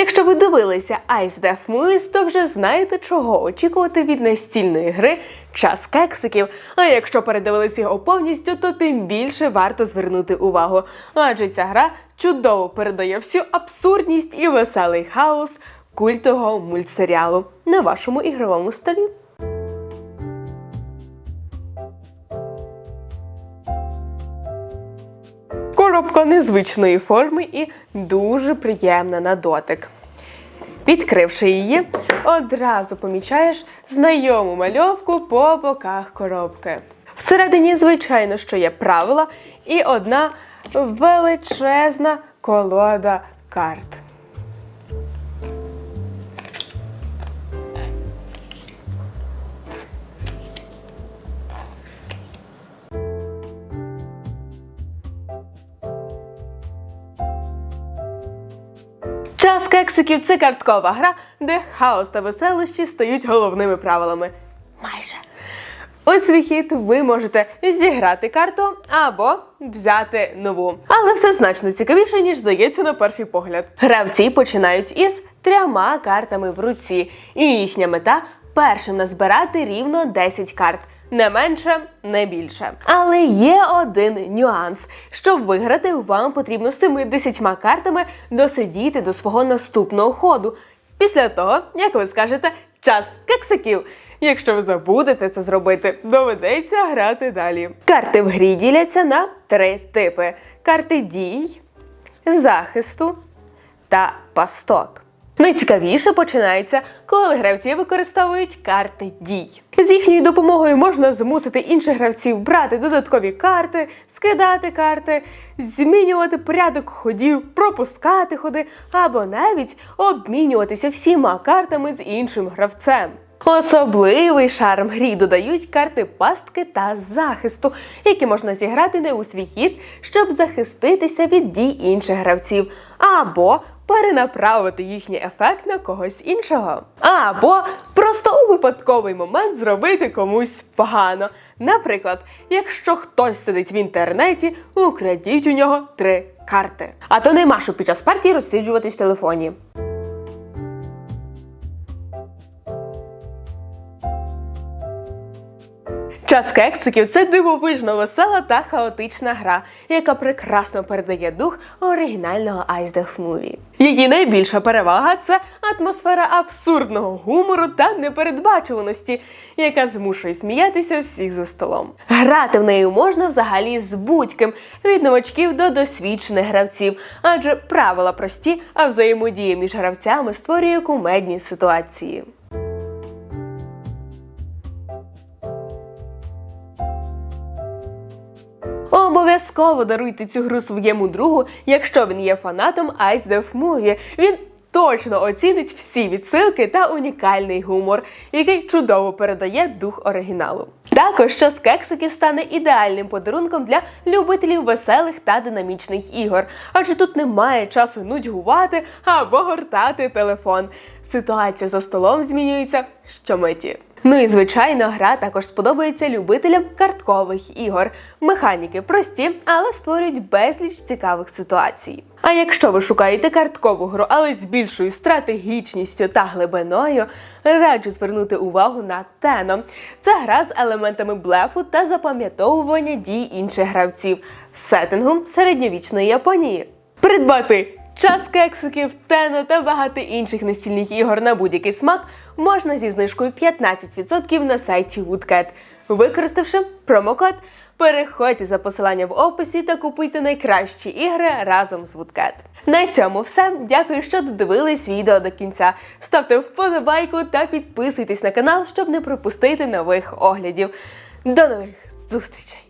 Якщо ви дивилися Ice Death Movies, то вже знаєте, чого очікувати від настільної гри час кексиків. А якщо передивилися його повністю, то тим більше варто звернути увагу. Адже ця гра чудово передає всю абсурдність і веселий хаос культового мультсеріалу на вашому ігровому столі. Коробка незвичної форми і дуже приємна на дотик. Відкривши її, одразу помічаєш знайому мальовку по боках коробки. Всередині, звичайно, що є правила і одна величезна колода карт. Час кексиків це карткова гра, де хаос та веселощі стають головними правилами. Майже. У свій хід ви можете зіграти карту або взяти нову. Але все значно цікавіше, ніж здається на перший погляд. Гравці починають із трьома картами в руці, і їхня мета першим назбирати рівно 10 карт. Не менше, не більше. Але є один нюанс. Щоб виграти, вам потрібно з цими 10 картами досидіти до свого наступного ходу. Після того, як ви скажете, час кексиків. Якщо ви забудете це зробити, доведеться грати далі. Карти в грі діляться на три типи: карти дій, захисту та пасток. Найцікавіше починається, коли гравці використовують карти дій. З їхньою допомогою можна змусити інших гравців брати додаткові карти, скидати карти, змінювати порядок ходів, пропускати ходи або навіть обмінюватися всіма картами з іншим гравцем. Особливий шарм грі додають карти пастки та захисту, які можна зіграти не у свій хід, щоб захиститися від дій інших гравців, або перенаправити їхній ефект на когось іншого. Або просто у випадковий момент зробити комусь погано. Наприклад, якщо хтось сидить в інтернеті, украдіть у нього три карти. А то нема що під час партії розсиджуватись в телефоні. Час кексиків це дивовижно весела та хаотична гра, яка прекрасно передає дух оригінального Death Movie. Її найбільша перевага це атмосфера абсурдного гумору та непередбачуваності, яка змушує сміятися всіх за столом. Грати в неї можна взагалі з будь-ким від новачків до досвідчених гравців, адже правила прості, а взаємодія між гравцями створює кумедні ситуації. Обов'язково даруйте цю гру своєму другу, якщо він є фанатом Ice Death Movie. Він точно оцінить всі відсилки та унікальний гумор, який чудово передає дух оригіналу. Також час кексики стане ідеальним подарунком для любителів веселих та динамічних ігор, адже тут немає часу нудьгувати або гортати телефон. Ситуація за столом змінюється щомиті. Ну і звичайно, гра також сподобається любителям карткових ігор. Механіки прості, але створюють безліч цікавих ситуацій. А якщо ви шукаєте карткову гру, але з більшою стратегічністю та глибиною, раджу звернути увагу на Тено. Це гра з елементами блефу та запам'ятовування дій інших гравців сеттингом середньовічної Японії. Придбати час кексиків, тено та багато інших настільних ігор на будь-який смак можна зі знижкою 15% на сайті Woodcat. Використавши промокод, переходьте за посиланням в описі та купуйте найкращі ігри разом з Woodcat. На цьому все. Дякую, що додивились відео до кінця. Ставте вподобайку та підписуйтесь на канал, щоб не пропустити нових оглядів. До нових зустрічей!